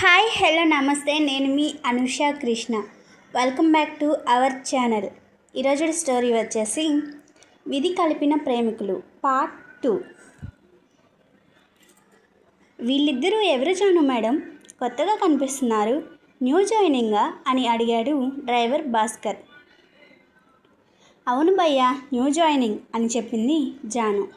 Hi hello నమస్తే. నేను మీ Anusha Krishna. Welcome back to our channel. ఈరోజు స్టోరీ వచ్చేసి విధి కలిపిన ప్రేమికులు పార్ట్ టూ. వీళ్ళిద్దరూ ఎవరు జాను మేడం? కొత్తగా కనిపిస్తున్నారు. న్యూ జాయినింగా? అని అడిగాడు డ్రైవర్ భాస్కర్. అవును భయ్యా న్యూ జాయినింగ్ అని చెప్పింది జాను.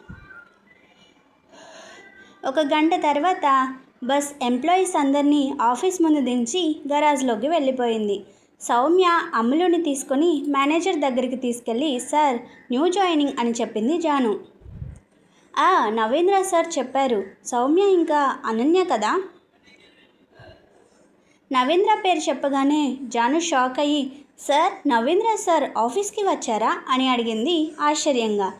ఒక గంట తర్వాత బస్ ఎంప్లాయీస్ అందరినీ ఆఫీస్ ముందు దించి గరాజ్లోకి వెళ్ళిపోయింది. సౌమ్య అమ్ములుని తీసుకొని మేనేజర్ దగ్గరికి తీసుకెళ్ళి సార్ న్యూ జాయినింగ్ అని చెప్పింది జాను. ఆ నవేంద్ర సార్ చెప్పారు. సౌమ్య ఇంకా అనన్య కదా? నవేంద్ర పేరు చెప్పగానే జాను షాక్ అయ్యి సార్ నవేంద్ర సార్ ఆఫీస్కి వచ్చారా? అని అడిగింది ఆశ్చర్యంగా.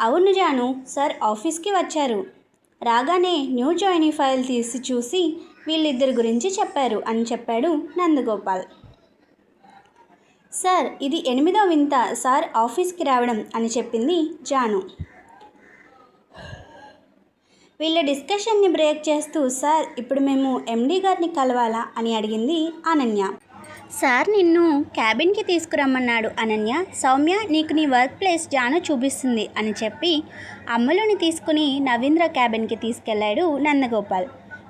అవును జాను సార్ ఆఫీస్కి వచ్చారు. రాగానే న్యూ జాయినీ ఫైల్ తీసి చూసి వీళ్ళిద్దరి గురించి చెప్పారు అని చెప్పాడు నందగోపాల్. సార్ ఇది ఎనిమిదో వింత. సార్ ఆఫీస్కి రావడం అని చెప్పింది జాను. వీళ్ళ డిస్కషన్ని బ్రేక్ చేస్తూ సార్ ఇప్పుడు మేము ఎండీ గారిని కలవాలా? అని అడిగింది అనన్య. సార్ నిన్ను క్యాబిన్కి తీసుకురమ్మన్నాడు అనన్య. సౌమ్య నీకు నీ వర్క్ ప్లేస్ జాను చూపిస్తుంది అని చెప్పి అమ్ములుని తీసుకుని నవీంద్ర క్యాబిన్కి తీసుకెళ్ళాడు నందగోపాల్.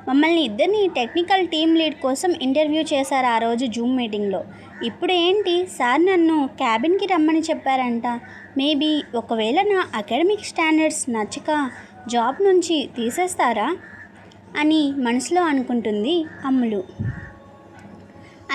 మమ్మల్ని ఇద్దరిని టెక్నికల్ టీమ్ లీడ్ కోసం ఇంటర్వ్యూ చేశారు ఆ రోజు జూమ్ మీటింగ్లో. ఇప్పుడు ఏంటి? సార్ నన్ను క్యాబిన్కి రమ్మని చెప్పారంట. మేబీ ఒకవేళ నా అకాడమిక్ స్టాండర్డ్స్ నచ్చక జాబ్ నుంచి తీసేస్తారా? అని మనసులో అనుకుంటుంది అమ్ములు.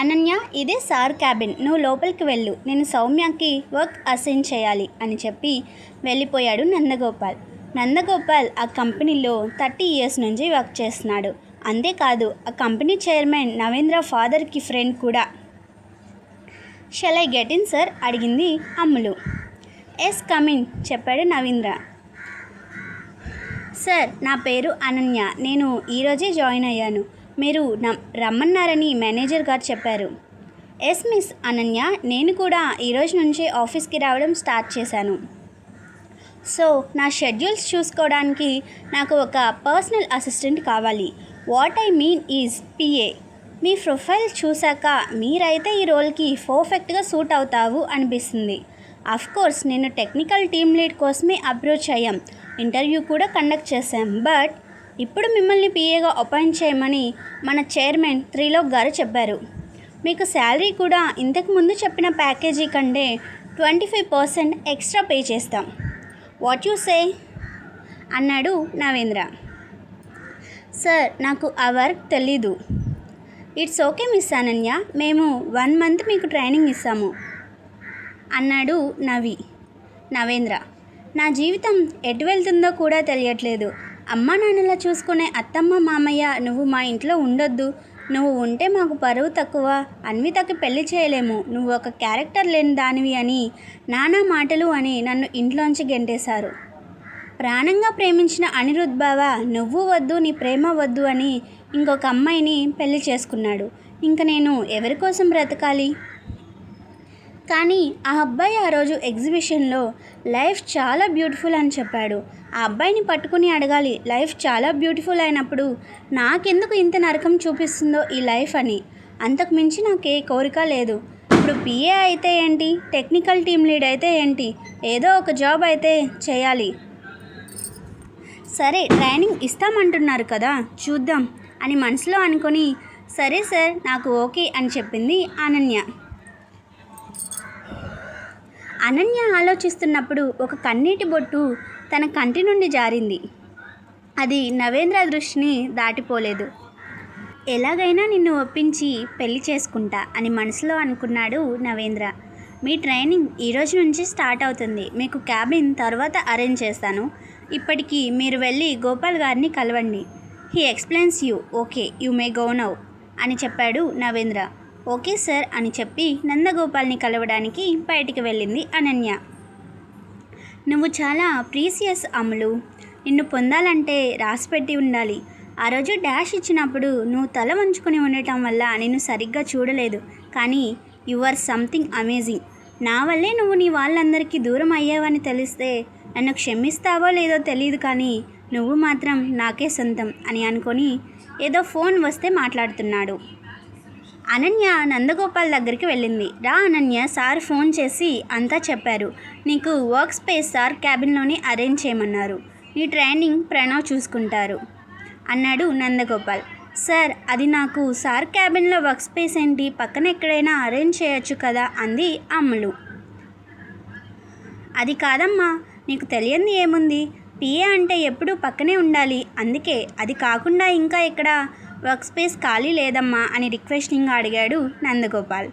అనన్య ఇదే సార్ క్యాబిన్. నువ్వు లోపలికి వెళ్ళు. నేను సౌమ్యకి వర్క్ అసైన్ చేయాలి అని చెప్పి వెళ్ళిపోయాడు నందగోపాల్. నందగోపాల్ ఆ కంపెనీలో థర్టీ ఇయర్స్ నుంచి వర్క్ చేస్తున్నాడు. అంతేకాదు ఆ కంపెనీ చైర్మన్ నవేంద్ర ఫాదర్కి ఫ్రెండ్ కూడా. Shall I get in sir? అడిగింది అమ్ములు. ఎస్ కమిన్ చెప్పాడు నవీంద్ర. సార్ నా పేరు అనన్య. నేను ఈరోజే జాయిన్ అయ్యాను. మీరు నమ్ రమ్మన్నారని మేనేజర్ గారు చెప్పారు. ఎస్ మిస్ అనన్య నేను కూడా ఈరోజు నుంచే ఆఫీస్కి రావడం స్టార్ట్ చేశాను. సో నా షెడ్యూల్స్ చూసుకోవడానికి నాకు ఒక పర్సనల్ అసిస్టెంట్ కావాలి. What I mean is PA me profile చూశాక మీరైతే ఈ రోల్కి పర్ఫెక్ట్గా సూట్ అవుతావు అనిపిస్తుంది. అఫ్ కోర్స్ నేను టెక్నికల్ టీమ్ లీడ్ కోసమే అప్రోచ్ అయ్యాం. ఇంటర్వ్యూ కూడా కండక్ట్ చేశాం. బట్ ఇప్పుడు మిమ్మల్ని పిఏగా అపాయింట్ చేయమని మన చైర్మన్ త్రిలోక్ గారు చెప్పారు. మీకు శాలరీ కూడా ఇంతకు ముందు చెప్పిన ప్యాకేజీ కంటే twenty five percent extra pay చేస్తాం. వాట్ యు సే అన్నాడు నవేంద్ర. సార్ నాకు ఆ వర్క్ తెలీదు. ఇట్స్ ఓకే మిస్ అనన్య మేము వన్ మంత్ మీకు ట్రైనింగ్ ఇస్తాము. అన్నాడు నవి. నవేంద్ర. నా జీవితం ఎటు వెళ్తుందో కూడా తెలియట్లేదు. అమ్మా నాన్నలా చూసుకునే అత్తమ్మ మామయ్య నువ్వు మా ఇంట్లో ఉండొద్దు. నువ్వు ఉంటే మాకు పరువు తక్కువ. అన్వితకి పెళ్ళి చేయలేము. నువ్వు ఒక క్యారెక్టర్ లేని దానివి అని నానా మాటలు అని నన్ను ఇంట్లోంచి గెంటేశారు. ప్రాణంగా ప్రేమించిన అనిరుద్ బావ నువ్వు వద్దు నీ ప్రేమ వద్దు అని ఇంకొక అమ్మాయిని పెళ్ళి చేసుకున్నాడు. ఇంక నేను ఎవరి కోసం బ్రతకాలి? కానీ ఆ అబ్బాయి ఆ రోజు ఎగ్జిబిషన్లో లైఫ్ చాలా బ్యూటిఫుల్ అని చెప్పాడు. ఆ అబ్బాయిని పట్టుకుని అడగాలి. లైఫ్ చాలా బ్యూటిఫుల్ అయినప్పుడు నాకెందుకు ఇంత నరకం చూపిస్తుందో ఈ లైఫ్ అని. అంతకు మించి నాకు ఏ కోరిక లేదు. ఇప్పుడు పిఏ అయితే ఏంటి? టెక్నికల్ టీమ్ లీడ్ అయితే ఏంటి? ఏదో ఒక జాబ్ అయితే చేయాలి. సరే ట్రైనింగ్ ఇస్తామంటున్నారు కదా చూద్దాం అని మనసులో అనుకొని సరే సార్ నాకు ఓకే అని చెప్పింది అనన్య. అనన్య ఆలోచిస్తున్నప్పుడు ఒక కన్నీటి బొట్టు తన కంటి నుండి జారింది. అది నవేంద్ర దృష్టిని దాటిపోలేదు. ఎలాగైనా నిన్ను ఒప్పించి పెళ్ళి చేసుకుంటా అని మనసులో అనుకున్నాడు నవేంద్ర. మీ ట్రైనింగ్ ఈరోజు నుంచి స్టార్ట్ అవుతుంది. మీకు క్యాబిన్ తర్వాత అరేంజ్ చేస్తాను. ఇప్పటికీ మీరు వెళ్ళి గోపాల్ గారిని కలవండి. He explains you. Okay you may go now అని చెప్పాడు నవేంద్ర. ఓకే సార్ అని చెప్పి నందగోపాల్ని కలవడానికి బయటికి వెళ్ళింది అనన్య. నువ్వు చాలా ప్రీసియస్ అమలు. నిన్ను పొందాలంటే రాసిపెట్టి ఉండాలి. ఆ రోజు డాష్ ఇచ్చినప్పుడు నువ్వు తల వంచుకొని ఉండటం వల్ల నేను సరిగ్గా చూడలేదు. కానీ యు ఆర్ సంథింగ్ అమేజింగ్. నా వల్లే నువ్వు నీ వాళ్ళందరికీ దూరం అయ్యావని తెలిస్తే నన్ను క్షమిస్తావో లేదో తెలియదు కానీ నువ్వు మాత్రం నాకే సొంతం అని అనుకొని ఏదో ఫోన్ వస్తే మాట్లాడుతున్నాడు. అనన్య నందగోపాల్ దగ్గరికి వెళ్ళింది. రా అనన్య సార్ ఫోన్ చేసి అంతా చెప్పారు. నీకు వర్క్ స్పేస్ సార్ క్యాబిన్లోనే అరేంజ్ చేయమన్నారు. నీ ట్రైనింగ్ ప్రణవ్ చూసుకుంటారు అన్నాడు నందగోపాల్. సార్ అది నాకు సార్ క్యాబిన్లో వర్క్ స్పేస్ ఏంటి? పక్కన ఎక్కడైనా అరేంజ్ చేయొచ్చు కదా? అంది అమ్ములు అది కాదమ్మా నీకు తెలియంది ఏముంది? పిఏ అంటే ఎప్పుడూ పక్కనే ఉండాలి. అందుకే అది కాకుండా ఇంకా ఇక్కడ వర్క్ స్పేస్ ఖాళీ లేదమ్మా అని రిక్వెస్టింగ్గా అడిగాడు నందగోపాల్.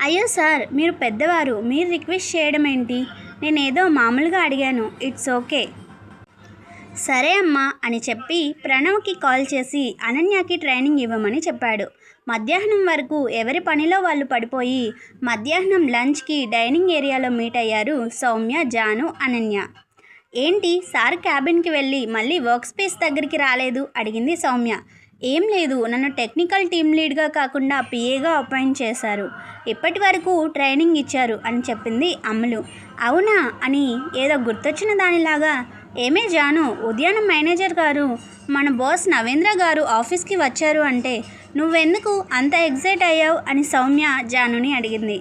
అయ్యో సార్ మీరు పెద్దవారు మీరు రిక్వెస్ట్ చేయడం ఏంటి? నేనేదో మామూలుగా అడిగాను ఇట్స్ ఓకే. సరే అమ్మా అని చెప్పి ప్రణవ్కి కాల్ చేసి అనన్యకి ట్రైనింగ్ ఇవ్వమని చెప్పాడు. మధ్యాహ్నం వరకు ఎవరి పనిలో వాళ్ళు పడిపోయి మధ్యాహ్నం లంచ్కి డైనింగ్ ఏరియాలో మీట్ అయ్యారు సౌమ్య జాను అనన్య. ఏంటి సార్ క్యాబిన్కి వెళ్ళి మళ్ళీ వర్క్ స్పేస్ దగ్గరికి రాలేదు? అడిగింది సౌమ్య. ఏం లేదు నన్ను టెక్నికల్ టీమ్ లీడ్గా కాకుండా పిఏగా అపాయింట్ చేశారు. ఇప్పటి వరకు ట్రైనింగ్ ఇచ్చారు అని చెప్పింది అమలు. అవునా అని ఏదో గుర్తొచ్చిన దానిలాగా ఏమే జాను ఉద్యానం మేనేజర్ గారు మన బాస్ నవేంద్ర గారు ఆఫీస్కి వచ్చారు అంటే నువ్వెందుకు అంత ఎగ్జైట్ అయ్యావు అని సౌమ్య జానుని అడిగింది.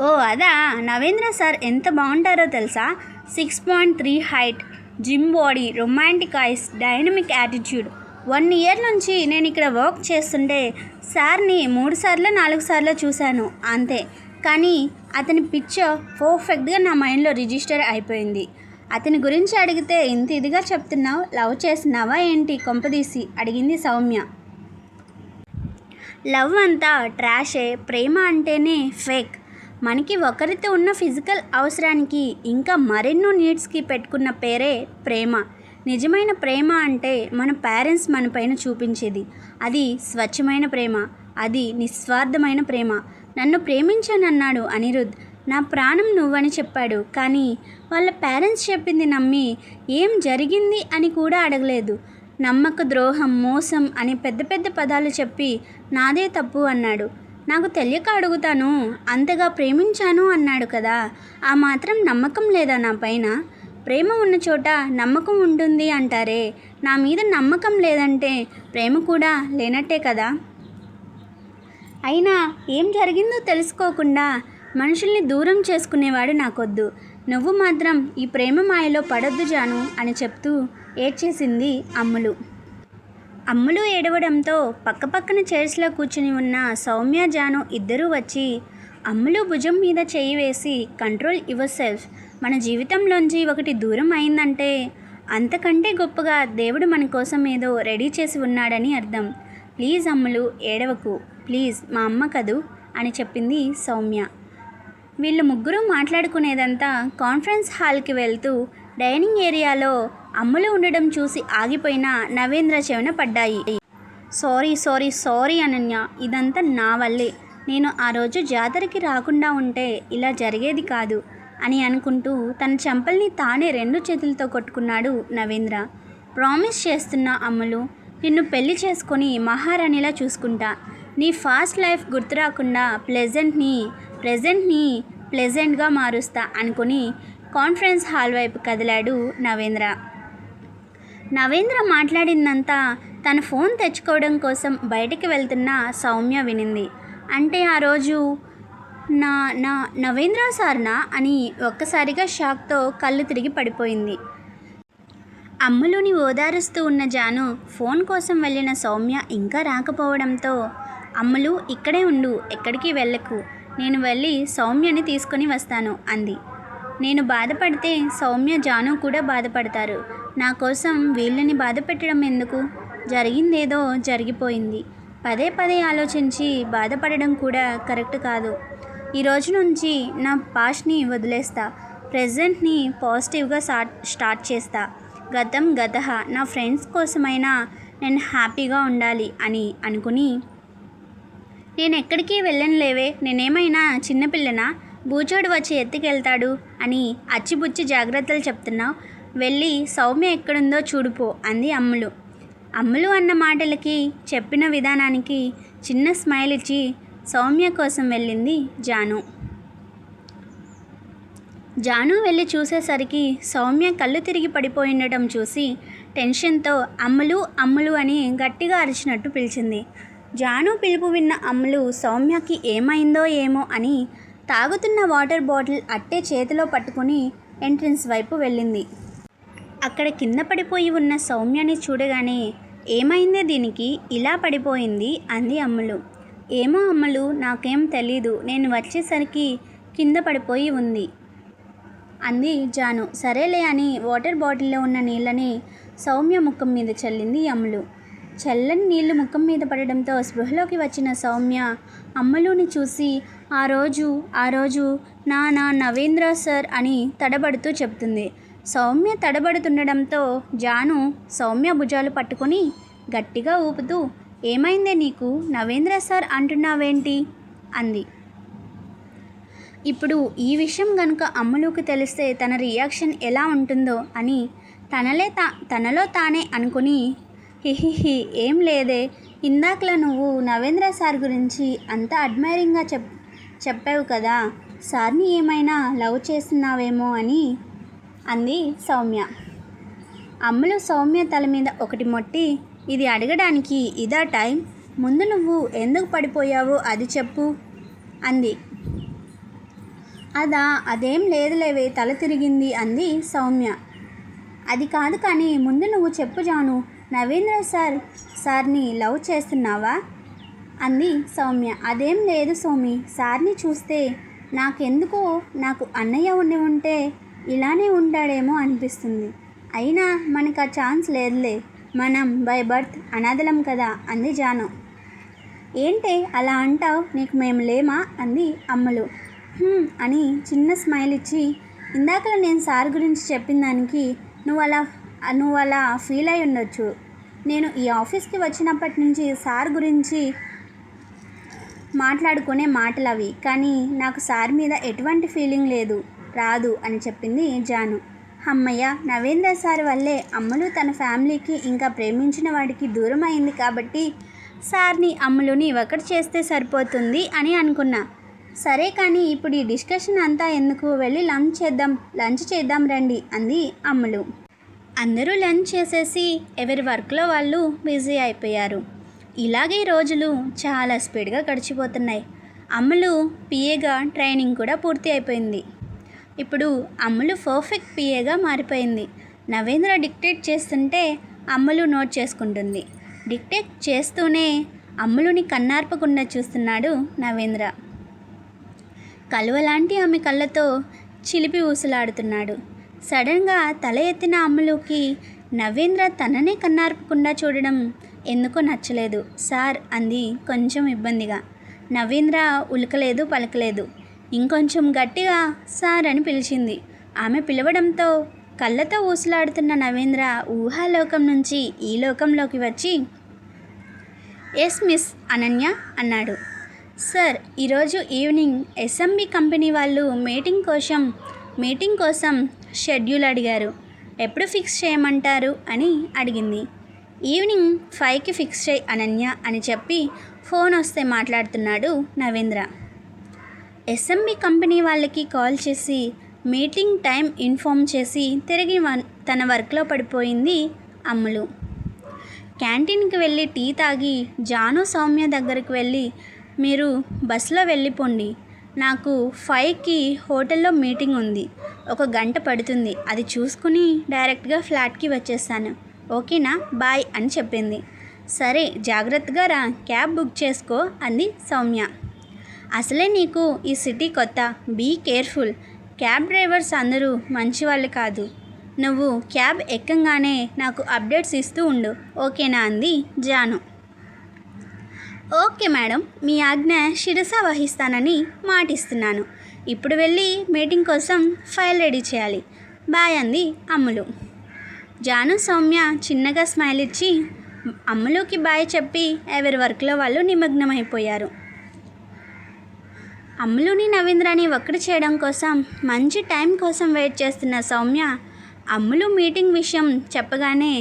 ఓ అదా నవేంద్ర సార్ ఎంత బాగుంటారో తెలుసా? Six point three height gym body romantic eyes dynamic attitude. One year నుంచి నేను ఇక్కడ వర్క్ చేస్తుంటే సార్ని మూడు సార్లు నాలుగు సార్లు చూశాను అంతే. కానీ అతని పిక్చర్ పర్ఫెక్ట్గా నా మైండ్లో రిజిస్టర్ అయిపోయింది. అతని గురించి అడిగితే ఇంత ఇదిగా చెప్తున్నావు లవ్ చేస్తున్నావా ఏంటి? కొంపదీసి అడిగింది సౌమ్య. లవ్ అంతా ట్రాషే ప్రేమ అంటేనే ఫేక్. మనకి ఒకరితో ఉన్న ఫిజికల్ అవసరానికి ఇంకా మరెన్నో నీడ్స్కి పెట్టుకున్న పేరే ప్రేమ. నిజమైన ప్రేమ అంటే మన పేరెంట్స్ మన పైన చూపించేది. అది స్వచ్ఛమైన ప్రేమ అది నిస్వార్థమైన ప్రేమ. నన్ను ప్రేమించానన్నాడు అనిరుద్. నా ప్రాణం నువ్వని చెప్పాడు. కానీ వాళ్ళ పేరెంట్స్ చెప్పింది నమ్మి ఏం జరిగింది అని కూడా అడగలేదు. నమ్మక ద్రోహం మోసం అని పెద్ద పెద్ద పదాలు చెప్పి నాదే తప్పు అన్నాడు. నాకు తెలియక అడుగుతాను. అంతగా ప్రేమించాను అన్నాడు కదా. ఆ మాత్రం నమ్మకం లేదా నా పైన? ప్రేమ ఉన్న చోట నమ్మకం ఉంటుంది అంటారే. నా మీద నమ్మకం లేదంటే ప్రేమ కూడా లేనట్టే కదా? అయినా ఏం జరిగిందో తెలుసుకోకుండా మనుషుల్ని దూరం చేసుకునేవాడు నాకొద్దు. నువ్వు మాత్రం ఈ ప్రేమ మాయలో పడొద్దు జాను అని చెప్తూ ఏడ్చేసింది అమ్ములు. అమ్ములు ఏడవడంతో పక్కపక్కన చైర్స్లో కూర్చుని ఉన్న సౌమ్య జాను ఇద్దరూ వచ్చి అమ్ములు భుజం మీద చేయి వేసి కంట్రోల్ యువర్ సెల్ఫ్. మన జీవితంలోంచి ఒకటి దూరం అయిందంటే అంతకంటే గొప్పగా దేవుడు మన కోసం ఏదో రెడీ చేసి ఉన్నాడని అర్థం. ప్లీజ్ అమ్ములు ఏడవకు. ప్లీజ్ మా అమ్మ కదూ అని చెప్పింది సౌమ్య. వీళ్ళు ముగ్గురు మాట్లాడుకునేదంతా కాన్ఫరెన్స్ హాల్కి వెళ్తూ డైనింగ్ ఏరియాలో అమ్ములు ఉండడం చూసి ఆగిపోయిన నవేంద్ర చెవిన పడ్డాయి. సారీ సారీ సారీ అనన్య ఇదంతా నా వల్లే. నేను ఆ రోజు జాతరకి రాకుండా ఉంటే ఇలా జరిగేది కాదు అని అనుకుంటూ తన చెంపల్ని తానే రెండు చేతులతో కొట్టుకున్నాడు నవేంద్ర. ప్రామిస్ చేస్తున్న అమ్ములు నిన్ను పెళ్ళి చేసుకొని మహారాణిలా చూసుకుంటా. నీ ఫాస్ట్ లైఫ్ గుర్తు రాకుండా ప్లెజెంట్ని ప్రెజెంట్ని ప్లెజెంట్గా మారుస్తా అనుకుని కాన్ఫరెన్స్ హాల్ వైపు కదిలాడు నవేంద్ర. నవేంద్ర మాట్లాడిందంతా తన ఫోన్ తెచ్చుకోవడం కోసం బయటికి వెళ్తున్న సౌమ్య వినింది. అంటే ఆ రోజు నా నా నవేంద్ర సార్నా అని ఒక్కసారిగా షాక్తో కళ్ళు తిరిగి పడిపోయింది. అమ్ములుని ఓదారుస్తూ ఉన్న జాను ఫోన్ కోసం వెళ్ళిన సౌమ్య ఇంకా రాకపోవడంతో అమ్ములు ఇక్కడే ఉండు ఎక్కడికి వెళ్ళకు నేను వెళ్ళి సౌమ్యని తీసుకొని వస్తాను అంది. నేను బాధపడితే సౌమ్య జాను కూడా బాధపడతారు. నా కోసం వీళ్ళని బాధ పెట్టడం ఎందుకు? జరిగిందేదో జరిగిపోయింది. పదే పదే ఆలోచించి బాధపడడం కూడా కరెక్ట్ కాదు. ఈ రోజు నుంచి నా పాస్ట్ని వదిలేస్తా. ప్రజెంట్ని పాజిటివ్గా స్టార్ట్ స్టార్ట్ చేస్తా. గతం గత నా ఫ్రెండ్స్ కోసమైనా నేను హ్యాపీగా ఉండాలి అని అనుకుని. నేను ఎక్కడికి వెళ్ళను లేవే నేనేమైనా చిన్నపిల్లనా బూచోడు వచ్చి ఎత్తుకెళ్తాడు అని అచ్చిబుచ్చి జాగ్రత్తలు చెప్తున్నావు. వెళ్ళి సౌమ్య ఎక్కడుందో చూడుపో అంది అమ్ములు. అమ్ములు అన్న మాటలకి చెప్పిన విధానానికి చిన్న స్మైల్ ఇచ్చి సౌమ్య కోసం వెళ్ళింది జాను. జాను వెళ్ళి చూసేసరికి సౌమ్య కళ్ళు తిరిగి పడిపోయిండటం చూసి టెన్షన్తో అమ్ములు అమ్ములు అని గట్టిగా అరిచినట్టు పిలిచింది. జాను పిలుపు విన్న అమ్ములు సౌమ్యకి ఏమైందో ఏమో అని తాగుతున్న వాటర్ బాటిల్ అట్టే చేతిలో పట్టుకుని ఎంట్రన్స్ వైపు వెళ్ళింది. అక్కడ కింద పడిపోయి ఉన్న సౌమ్యని చూడగానే ఏమైందే దీనికి? ఇలా పడిపోయింది అంది అమ్ములు. ఏమో అమ్ములు నాకేం తెలీదు. నేను వచ్చేసరికి కింద పడిపోయి ఉంది అంది జాను. సరేలే అని వాటర్ బాటిల్లో ఉన్న నీళ్ళని సౌమ్య ముఖం మీద చల్లింది అమ్ములు. చల్లని నీళ్ళు ముఖం మీద పడడంతో స్పృహలోకి వచ్చిన సౌమ్య అమ్మలుని చూసి ఆ రోజు ఆ రోజు నా నా నవేంద్ర సార్ అని తడబడుతూ చెప్తుంది. సౌమ్య తడబడుతుండడంతో జాను సౌమ్య భుజాలు పట్టుకొని గట్టిగా ఊపుతూ ఏమైందే నీకు? నవేంద్ర సార్ అంటున్నావేంటి? అంది. ఇప్పుడు ఈ విషయం గనుక అమ్ములుకి తెలిస్తే తన రియాక్షన్ ఎలా ఉంటుందో అని తనలే తా తనలో తానే అనుకుని హిహిహి ఏం లేదే. ఇందాకలా నువ్వు నవేంద్ర సార్ గురించి అంత అడ్మైరింగ్గా చెప్ చెప్పావు కదా. సార్ని ఏమైనా లవ్ చేస్తున్నావేమో అని అంది సౌమ్య. అమ్ములు సౌమ్య తల మీద ఒకటి మొట్టి ఇది అడగడానికి ఇదా టైం? ముందు నువ్వు ఎందుకు పడిపోయావో అది చెప్పు అంది. అదా అదేం లేదులేవే తల తిరిగింది అంది సౌమ్య. అది కాదు కానీ ముందు నువ్వు చెప్పు జాను నవీంద్ర సార్ సార్ని లవ్ చేస్తున్నావా? అంది సౌమ్య. అదేం లేదు సౌమి సార్ని చూస్తే నాకెందుకో నాకు అన్నయ్య ఉండి ఉంటే ఇలానే ఉంటాడేమో అనిపిస్తుంది. అయినా మనకు ఆ ఛాన్స్ లేదులే. మనం బై బర్త్ అనాథలం కదా అంది జాను. ఏంటే అలా అంటావు? నీకు మేము లేమా? అంది అమ్మలు. అని చిన్న స్మైల్ ఇచ్చి ఇందాక నేను సార్ గురించి చెప్పిన దానికి నువ్వు అలా నువ్వు అలా ఫీల్ అయి ఉండొచ్చు. నేను ఈ ఆఫీస్కి వచ్చినప్పటి నుంచి సార్ గురించి మాట్లాడుకునే మాటలు అవి కానీ నాకు సార్ మీద ఎటువంటి ఫీలింగ్ లేదు. రాదు అని చెప్పింది జాను. అమ్మయ్య నవేంద్ర సార్ వల్లే అమ్ములు తన ఫ్యామిలీకి ఇంకా ప్రేమించిన వాడికి దూరం అయింది కాబట్టి సార్ని అమ్ములుని ఒకటి చేస్తే సరిపోతుంది అని అనుకున్నా. సరే కానీ ఇప్పుడు ఈ డిస్కషన్ అంతా ఎందుకు? వెళ్ళి లంచ్ చేద్దాం లంచ్ చేద్దాం రండి అంది అమ్ములు. అందరూ లంచ్ చేసేసి ఎవరి వర్క్లో వాళ్ళు బిజీ అయిపోయారు. ఇలాగే రోజులు చాలా స్పీడ్గా గడిచిపోతున్నాయి. అమ్ములు పిఏగా ట్రైనింగ్ కూడా పూర్తి అయిపోయింది. ఇప్పుడు అమ్ములు పర్ఫెక్ట్ పిఏగా మారిపోయింది. నవేంద్ర డిక్టేట్ చేస్తుంటే అమ్ములు నోట్ చేసుకుంటుంది. డిక్టేట్ చేస్తూనే అమ్ములుని కన్నార్పకుండా చూస్తున్నాడు నవేంద్ర. కలువలాంటి ఆమె కళ్ళతో చిలిపి ఊసులాడుతున్నాడు. సడన్గా తల ఎత్తిన అమ్ములుకి నవేంద్ర తననే కన్నార్పకుండా చూడడం ఎందుకో నచ్చలేదు. సార్ అంది కొంచెం ఇబ్బందిగా. నవేంద్ర ఉలకలేదు పలకలేదు. ఇంకొంచెం గట్టిగా సార్ అని పిలిచింది. ఆమె పిలవడంతో కళ్ళతో ఊసులాడుతున్న నవేంద్ర ఊహాలోకం నుంచి ఈ లోకంలోకి వచ్చి ఎస్ మిస్ అనన్య అన్నాడు. సార్ ఈరోజు ఈవినింగ్ ఎస్ఎంబి కంపెనీ వాళ్ళు మీటింగ్ కోసం మీటింగ్ కోసం షెడ్యూల్ అడిగారు. ఎప్పుడు ఫిక్స్ చేయమంటారు? అని అడిగింది. ఈవినింగ్ ఫైవ్కి ఫిక్స్ చేయి అనన్య అని చెప్పి ఫోన్ వస్తే మాట్లాడుతున్నాడు నవేంద్ర. ఎస్ఎంబి కంపెనీ వాళ్ళకి కాల్ చేసి మీటింగ్ టైం ఇన్ఫామ్ చేసి తిరిగి వన్- తన వర్క్లో పడిపోయింది అమ్ములు. క్యాంటీన్కి వెళ్ళి టీ తాగి జాను సౌమ్య దగ్గరికి వెళ్ళి మీరు బస్సులో వెళ్ళిపోండి. నాకు ఫైవ్కి హోటల్లో మీటింగ్ ఉంది. ఒక గంట పడుతుంది. అది చూసుకుని డైరెక్ట్గా ఫ్లాట్కి వచ్చేస్తాను. ఓకేనా? బాయ్ అని చెప్పింది. సరే జాగ్రత్తగా రా. క్యాబ్ బుక్ చేసుకో అంది సౌమ్య. అసలే నీకు ఈ సిటీ కొత్త? Be careful. క్యాబ్ డ్రైవర్స్ అందరూ మంచివాళ్ళు కాదు. నువ్వు క్యాబ్ ఎక్కంగానే నాకు అప్డేట్స్ ఇస్తూ ఉండు. ఓకేనా అంది జాను. Okay madam. మీ ఆజ్ఞ శిరస వహిస్తానని మాటిస్తున్నాను. ఇప్పుడు వెళ్ళి మీటింగ్ కోసం ఫైల్ రెడీ చేయాలి. బాయ్ అంది అమ్ములు. జాను సౌమ్య చిన్నగా స్మైల్ ఇచ్చి అమ్ములుకి బాయ్ చెప్పి ఎవరి వర్క్లో వాళ్ళు నిమగ్నమైపోయారు. అమ్ములుని నవీంద్రని ఒక్కటి చేయడం కోసం మంచి టైం కోసం వెయిట్ చేస్తున్న సౌమ్య అమ్ములు మీటింగ్ విషయం చెప్పగానే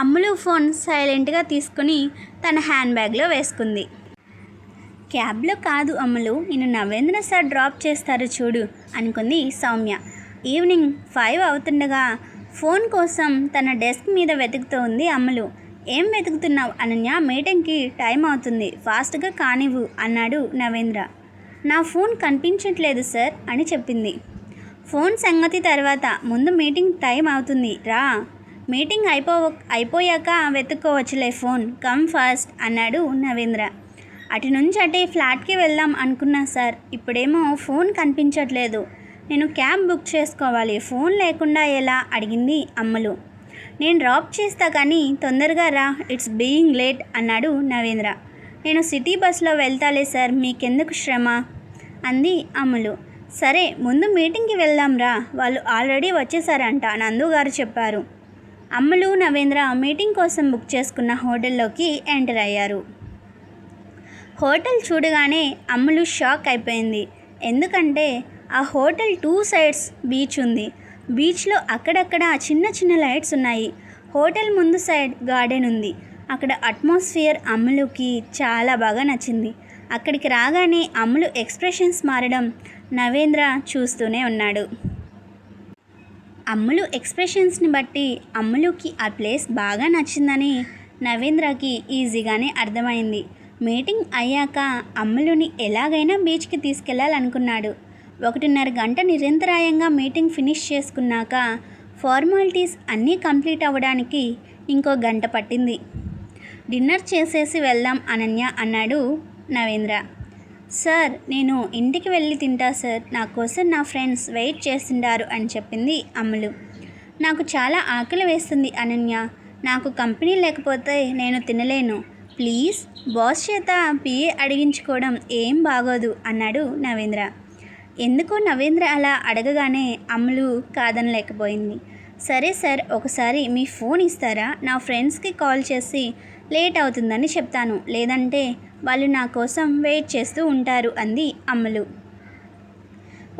అమ్ములు ఫోన్ సైలెంట్గా తీసుకుని తన హ్యాండ్ బ్యాగ్లో వేసుకుంది. క్యాబ్లో కాదు అమ్ములు నేను నవేంద్ర సార్ డ్రాప్ చేస్తారు చూడు అనుకుంది సౌమ్య. ఈవినింగ్ ఫైవ్ అవుతుండగా ఫోన్ కోసం తన డెస్క్ మీద వెతుకుతూ ఉంది అమ్ములు. ఏం వెతుకుతున్నావు అనన్య? మీటింగ్కి టైం అవుతుంది. ఫాస్ట్గా కానివ్వు అన్నాడు నవేంద్ర. నా ఫోన్ కనిపించట్లేదు సార్ అని చెప్పింది. ఫోన్ సంగతి తర్వాత ముందు మీటింగ్ టైం అవుతుంది. రా. మీటింగ్ అయిపో అయిపోయాక వెతుక్కోవచ్చులే ఫోన్. కమ్ ఫాస్ట్ అన్నాడు నవేంద్ర. అటు నుంచి అటే ఫ్లాట్కి వెళ్దాం అనుకున్నా సార్. ఇప్పుడేమో ఫోన్ కనిపించట్లేదు. నేను క్యాబ్ బుక్ చేసుకోవాలి. ఫోన్ లేకుండా ఎలా? అడిగింది అమ్మలు. నేను డ్రాప్ చేస్తా కానీ తొందరగా రా. ఇట్స్ బీయింగ్ లేట్ అన్నాడు నవేంద్ర. నేను సిటీ బస్లో వెళ్తాలే సార్ మీకెందుకు శ్రమ? అంది అమ్ములు సరే ముందు మీటింగ్కి వెళ్దాంరా వాళ్ళు ఆల్రెడీ వచ్చేసారంట నందు గారు చెప్పారు. అమ్ములు నవేంద్ర మీటింగ్ కోసం బుక్ చేసుకున్న హోటల్లోకి ఎంటర్ అయ్యారు. హోటల్ చూడగానే అమ్ములు షాక్ అయిపోయింది. ఎందుకంటే ఆ హోటల్ టూ సైడ్స్ బీచ్ ఉంది. బీచ్లో అక్కడక్కడ చిన్న చిన్న లైట్స్ ఉన్నాయి. హోటల్ ముందు సైడ్ గార్డెన్ ఉంది. అక్కడ అట్మాస్ఫియర్ అమ్ములుకి చాలా బాగా నచ్చింది. అక్కడికి రాగానే అమ్ములు ఎక్స్ప్రెషన్స్ మారడం నవేంద్ర చూస్తూనే ఉన్నాడు. అమ్ములు ఎక్స్ప్రెషన్స్ని బట్టి అమ్ములుకి ఆ ప్లేస్ బాగా నచ్చిందని నవేంద్రకి ఈజీగానే అర్థమైంది. మీటింగ్ అయ్యాక అమ్ములుని ఎలాగైనా బీచ్కి తీసుకెళ్ళాలనుకున్నాడు. ఒకటిన్నర గంట నిరంతరాయంగా మీటింగ్ ఫినిష్ చేసుకున్నాక ఫార్మాలిటీస్ అన్నీ కంప్లీట్ అవ్వడానికి ఇంకో గంట పట్టింది. డిన్నర్ చేసేసి వెళ్దాం అనన్య అన్నాడు నవేంద్ర. సార్ నేను ఇంటికి వెళ్ళి తింటా సార్. నా కోసం నా ఫ్రెండ్స్ వెయిట్ చేస్తుండారు అని చెప్పింది అమ్ములు. నాకు చాలా ఆకలి వేస్తుంది అనన్య. నాకు కంపెనీ లేకపోతే నేను తినలేను. ప్లీజ్ బాస్ చేత పిఏ అడిగించుకోవడం ఏం బాగోదు అన్నాడు నవేంద్ర. ఎందుకో నవేంద్ర అలా అడగగానే అమ్ములు కాదనలేకపోయింది. సరే సార్ ఒకసారి మీ ఫోన్ ఇస్తారా? నా ఫ్రెండ్స్కి కాల్ చేసి లేట్ అవుతుందని చెప్తాను. లేదంటే వాళ్ళు నా కోసం వెయిట్ చేస్తూ ఉంటారు అంది అమ్మలు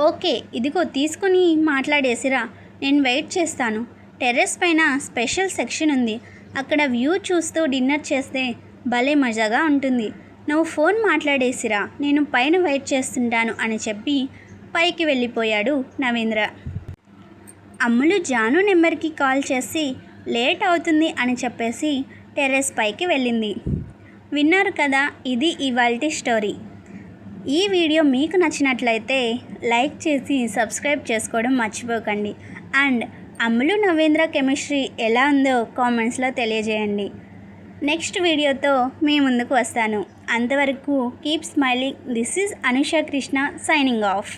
ఓకే ఇదిగో తీసుకుని మాట్లాడేసిరా. నేను వెయిట్ చేస్తాను. టెర్రస్ పైన స్పెషల్ సెక్షన్ ఉంది. అక్కడ వ్యూ చూస్తూ డిన్నర్ చేస్తే భలే మజాగా ఉంటుంది. నువ్వు ఫోన్ మాట్లాడేసిరా. నేను పైన వెయిట్ చేస్తుంటాను అని చెప్పి పైకి వెళ్ళిపోయాడు నవీంద్ర. అమ్ములు జాను నెంబర్కి కాల్ చేసి లేట్ అవుతుంది అని చెప్పేసి టెర్రస్ పైకి వెళ్ళింది. విన్నారు కదా ఇది ఇవాల్టి స్టోరీ. ఈ వీడియో మీకు నచ్చినట్లయితే లైక్ చేసి సబ్స్క్రైబ్ చేసుకోవడం మర్చిపోకండి. అండ్ అమ్ములు నవేంద్ర కెమిస్ట్రీ ఎలా ఉందో కామెంట్స్లో తెలియజేయండి. నెక్స్ట్ వీడియోతో మీ ముందుకు వస్తాను. అంతవరకు keep smiling. This is Anusha Krishna signing off.